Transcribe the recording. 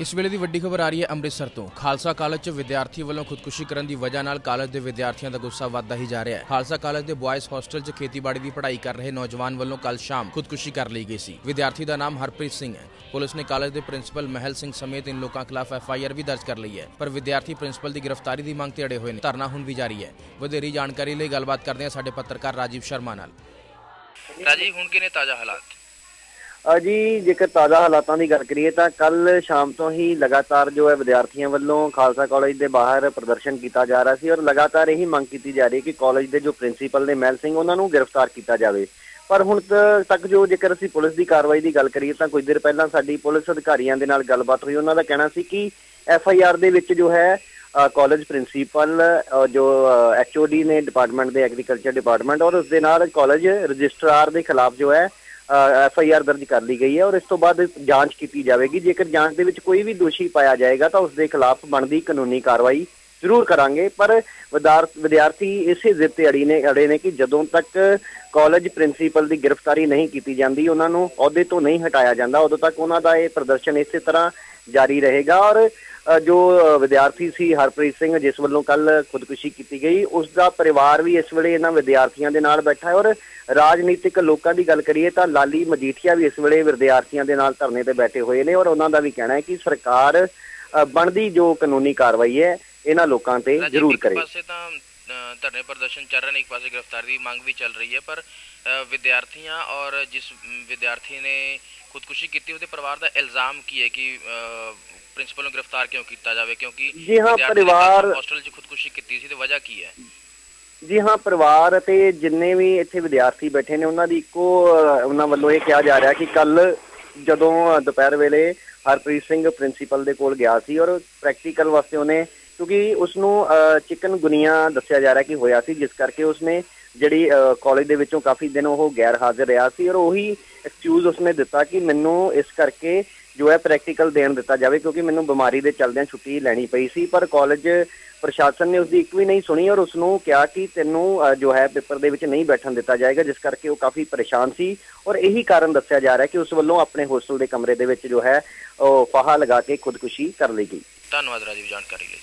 ਇਸ ਵੇਲੇ ਦੀ ਵੱਡੀ ਖਬਰ ਆ ਰਹੀ ਹੈ ਅੰਮ੍ਰਿਤਸਰ ਤੋਂ। ਖਾਲਸਾ ਕਾਲਜ 'ਚ ਵਿਦਿਆਰਥੀ ਵੱਲੋਂ ਖੁਦਕੁਸ਼ੀ ਕਰਨ ਦੀ ਵਜ੍ਹਾ ਨਾਲ ਕਾਲਜ ਦੇ ਵਿਦਿਆਰਥੀਆਂ ਦਾ ਗੁੱਸਾ ਵੱਧਦਾ ਹੀ ਜਾ ਰਿਹਾ ਹੈ। ਖਾਲਸਾ ਕਾਲਜ ਦੇ ਬॉयਜ਼ ਹੋਸਟਲ 'ਚ ਖੇਤੀਬਾੜੀ ਦੀ ਪੜ੍ਹਾਈ ਕਰ ਰਹੇ ਨੌਜਵਾਨ ਵੱਲੋਂ ਕੱਲ ਸ਼ਾਮ ਖੁਦਕੁਸ਼ੀ ਕਰ ਲਈ ਗਈ ਸੀ। ਵਿਦਿਆਰਥੀ ਦਾ ਨਾਮ ਹਰਪ੍ਰੀਤ ਸਿੰਘ ਹੈ। ਪੁਲਿਸ ਨੇ ਕਾਲਜ ਦੇ ਪ੍ਰਿੰਸੀਪਲ ਮਹਿਲ ਸਿੰਘ ਸਮੇਤ ਇਨ ਲੋਕਾਂ ਖਿਲਾਫ ਐਫ ਆਈ ਆਰ ਵੀ ਦਰਜ ਕਰ ਲਈ ਹੈ। ਪਰ ਵਿਦਿਆਰਥੀ ਪ੍ਰਿੰਸੀਪਲ ਦੀ ਗ੍ਰਿਫਤਾਰੀ ਦੀ ਮੰਗ ਤੇ ਅੜੇ ਹੋਏ ਨੇ। ਧਰਨਾ ਹੁਣ ਵੀ ਜਾਰੀ ਹੈ। ਵਧੇਰੀ ਜਾਣਕਾਰੀ ਲਈ ਗੱਲਬਾਤ ਕਰਦੇ ਹਾਂ ਸਾਡੇ ਪੱਤਰਕਾਰ ਰਾਜੀਵ ਸ਼ਰਮਾ ਨਾਲ। ਰਾਜੀਵ, ਹੁਣ ਕਿਨੇ ਤਾਜ਼ਾ ਹਾਲਾਤ? ਜੀ ਜੇਕਰ ਤਾਜ਼ਾ ਹਾਲਾਤਾਂ ਦੀ ਗੱਲ ਕਰੀਏ ਤਾਂ ਕੱਲ ਸ਼ਾਮ ਤੋਂ ਹੀ ਲਗਾਤਾਰ ਜੋ ਹੈ ਵਿਦਿਆਰਥੀਆਂ ਵੱਲੋਂ ਖਾਲਸਾ ਕਾਲਜ ਦੇ ਬਾਹਰ ਪ੍ਰਦਰਸ਼ਨ ਕੀਤਾ ਜਾ ਰਿਹਾ ਸੀ ਔਰ ਲਗਾਤਾਰ ਇਹੀ ਮੰਗ ਕੀਤੀ ਜਾ ਰਹੀ ਹੈ ਕਿ ਕਾਲਜ ਦੇ ਜੋ ਪ੍ਰਿੰਸੀਪਲ ਨੇ ਮਹਿਲ ਸਿੰਘ ਉਹਨਾਂ ਨੂੰ ਗ੍ਰਿਫਤਾਰ ਕੀਤਾ ਜਾਵੇ। ਪਰ ਹੁਣ ਤੱਕ ਜੋ ਜੇਕਰ ਅਸੀਂ ਪੁਲਿਸ ਦੀ ਕਾਰਵਾਈ ਦੀ ਗੱਲ ਕਰੀਏ ਤਾਂ ਕੁਝ ਦੇਰ ਪਹਿਲਾਂ ਸਾਡੀ ਪੁਲਿਸ ਅਧਿਕਾਰੀਆਂ ਦੇ ਨਾਲ ਗੱਲਬਾਤ ਹੋਈ। ਉਹਨਾਂ ਦਾ ਕਹਿਣਾ ਸੀ ਕਿ ਐਫ ਆਈ ਆਰ ਦੇ ਵਿੱਚ ਜੋ ਹੈ ਅ, ਕਾਲਜ ਪ੍ਰਿੰਸੀਪਲ ਅ, ਓ ਡੀ ਨੇ ਡਿਪਾਰਟਮੈਂਟ ਦੇ ਐਗਰੀਕਲਚਰ ਡਿਪਾਰਟਮੈਂਟ ਔਰ ਉਸ ਦੇ ਨਾਲ ਕਾਲਜ ਰਜਿਸਟਰਾਰ ਦੇ ਖਿਲਾਫ ਜੋ ਹੈ ਐਫ ਆਈ ਆਰ ਦਰਜ ਕਰ ਲਈ ਗਈ ਹੈ ਔਰ ਇਸ ਤੋਂ ਬਾਅਦ ਜਾਂਚ ਕੀਤੀ ਜਾਵੇਗੀ। ਜੇਕਰ ਜਾਂਚ ਦੇ ਵਿੱਚ ਕੋਈ ਵੀ ਦੋਸ਼ੀ ਪਾਇਆ ਜਾਏਗਾ ਤਾਂ ਉਸ ਦੇ ਖਿਲਾਫ ਬਣਦੀ ਕਾਨੂੰਨੀ ਕਾਰਵਾਈ ਜ਼ਰੂਰ ਕਰਾਂਗੇ। ਪਰ ਵਿਦਿਆਰ- ਵਿਦਿਆਰਥੀ ਇਸੇ ਜ਼ਿੱਦ ਤੇ ਅੜੀ ਨੇ, ਅੜੇ ਨੇ ਕਿ ਜਦੋਂ ਤੱਕ ਕਾਲਜ ਪ੍ਰਿੰਸੀਪਲ ਦੀ ਗ੍ਰਿਫਤਾਰੀ ਨਹੀਂ ਕੀਤੀ ਜਾਂਦੀ, ਉਹਨਾਂ ਨੂੰ ਅਹੁਦੇ ਤੋਂ ਨਹੀਂ ਹਟਾਇਆ ਜਾਂਦਾ, ਉਦੋਂ ਤੱਕ ਉਹਨਾਂ ਦਾ ਇਹ ਪ੍ਰਦਰਸ਼ਨ ਇਸੇ ਤਰ੍ਹਾਂ ਜਾਰੀ ਰਹੇਗਾ ਔਰ ਜੋ ਵਿਦਿਆਰਥੀ ਸੀ ਹਰਪ੍ਰੀਤ ਸਿੰਘ ਜਿਸ ਵੱਲੋਂ ਕੱਲ ਖੁਦਕੁਸ਼ੀ ਕੀਤੀ ਗਈ ਉਸ ਦਾ ਪਰਿਵਾਰ ਵੀ ਇਸ ਵੇਲੇ ਇਹਨਾਂ ਵਿਦਿਆਰਥੀਆਂ ਦੇ ਨਾਲ ਬੈਠਾ ਹੈ ਔਰ ਰਾਜਨੀਤਿਕ ਲੋਕਾਂ ਦੀ ਗੱਲ ਕਰੀਏ ਤਾਂ ਲਾਲੀ ਮਜੀਠੀਆ ਵੀ ਇਸ ਵੇਲੇ ਵਿਦਿਆਰਥੀਆਂ ਦੇ ਨਾਲ ਧਰਨੇ ਤੇ ਬੈਠੇ ਹੋਏ ਨੇ ਔਰ ਉਹਨਾਂ ਦਾ ਵੀ ਕਹਿਣਾ ਹੈ ਕਿ ਸਰਕਾਰ ਬਣਦੀ ਜੋ ਕਾਨੂੰਨੀ ਕਾਰਵਾਈ ਹੈ ਇਹਨਾਂ ਲੋਕਾਂ ਤੇ ਜ਼ਰੂਰ ਇੱਕ ਕਰੇ। ਪਾਸੇ ਤਾਂ ਧਰਨੇ ਪ੍ਰਦਰਸ਼ਨ ਚੱਲ ਰਹੇ ਨੇ ਇੱਕ ਪਾਸੇ ਗ੍ਰਿਫਤਾਰੀ ਦੀ ਮੰਗ ਵੀ ਚੱਲ ਰਹੀ ਹੈ ਪਰ ਵਿਦਿਆਰਥੀਆਂ ਔਰ ਜਿਸ ਵਿਦਿਆਰਥੀ ਨੇ ਖੁਦਕੁਸ਼ੀ ਕੀਤੀ ਉਹਦੇ ਪਰਿਵਾਰ ਦਾ ਇਲਜ਼ਾਮ ਕੀ ਹੈ ਕਿ ਪ੍ਰਿੰਸੀਪਲ ਨੂੰ ਗ੍ਰਿਫਤਾਰ ਕਿਉਂ ਕੀਤਾ ਜਾਵੇ? ਕਿਉਂਕਿ ਜੀ ਹਾਂ, ਪਰਿਵਾਰ- ਹੋਸਟਲ 'ਚ ਖੁਦਕੁਸ਼ੀ ਕੀਤੀ ਸੀ ਤੇ ਵਜ੍ਹਾ ਕੀ ਹੈ? ਜੀ ਹਾਂ ਪਰਿਵਾਰ ਅਤੇ ਜਿੰਨੇ ਵੀ ਇੱਥੇ ਵਿਦਿਆਰਥੀ ਬੈਠੇ ਨੇ ਉਹਨਾਂ ਦੀ ਇੱਕੋ ਉਹਨਾਂ ਵੱਲੋਂ ਇਹ ਕਿਹਾ ਜਾ ਰਿਹਾ ਕਿ ਕੱਲ ਜਦੋਂ ਦੁਪਹਿਰ ਵੇਲੇ ਹਰਪ੍ਰੀਤ ਸਿੰਘ ਪ੍ਰਿੰਸੀਪਲ ਦੇ ਕੋਲ ਗਿਆ ਸੀ ਔਰ ਪ੍ਰੈਕਟੀਕਲ ਵਾਸਤੇ ਉਹਨੇ ਕਿਉਂਕਿ ਉਸ ਨੂੰ ਚਿਕਨ ਗੁਨੀਆ ਦੱਸਿਆ ਜਾ ਰਿਹਾ ਕਿ ਹੋਇਆ ਸੀ ਜਿਸ ਕਰਕੇ ਉਸਨੇ ਜਿਹੜੀ ਕਾਲਜ ਦੇ ਵਿੱਚੋਂ ਕਾਫੀ ਦਿਨ ਉਹ ਗੈਰ ਹਾਜ਼ਰ ਰਿਹਾ ਸੀ ਔਰ ਉਹੀ ਐਕਸਕਿਊਜ਼ ਉਸਨੇ ਦਿੱਤਾ ਕਿ ਮੈਨੂੰ ਇਸ ਕਰਕੇ ਜੋ ਹੈ ਪ੍ਰੈਕਟੀਕਲ ਦੇਣ ਦਿੱਤਾ ਜਾਵੇ ਕਿਉਂਕਿ ਮੈਨੂੰ ਬਿਮਾਰੀ ਦੇ ਚਲਦਿਆਂ ਛੁੱਟੀ ਲੈਣੀ ਪਈ ਸੀ, ਪਰ ਕਾਲਜ ਪ੍ਰਸ਼ਾਸਨ ਨੇ ਉਸਦੀ ਇੱਕ ਵੀ ਨਹੀਂ ਸੁਣੀ ਔਰ ਉਸ ਨੂੰ ਕਿਹਾ ਕਿ ਤੈਨੂੰ ਜੋ ਹੈ ਪੇਪਰ ਦੇ ਵਿੱਚ ਨਹੀਂ ਬੈਠਣ ਦਿੱਤਾ ਜਾਏਗਾ, ਜਿਸ ਕਰਕੇ ਉਹ ਕਾਫੀ ਪਰੇਸ਼ਾਨ ਸੀ ਔਰ ਇਹੀ ਕਾਰਨ ਦੱਸਿਆ ਜਾ ਰਿਹਾ ਕਿ ਉਸ ਵੱਲੋਂ ਆਪਣੇ ਹੋਸਟਲ ਦੇ ਕਮਰੇ ਦੇ ਵਿੱਚ ਜੋ ਹੈ ਉਹ ਫਾਹਾ ਲਗਾ ਕੇ ਖੁਦਕੁਸ਼ੀ ਕਰ ਲਈ ਗਈ। ਧੰਨਵਾਦ ਰਾਜੀਵ, ਜਾਣਕਾਰੀ ਲਈ।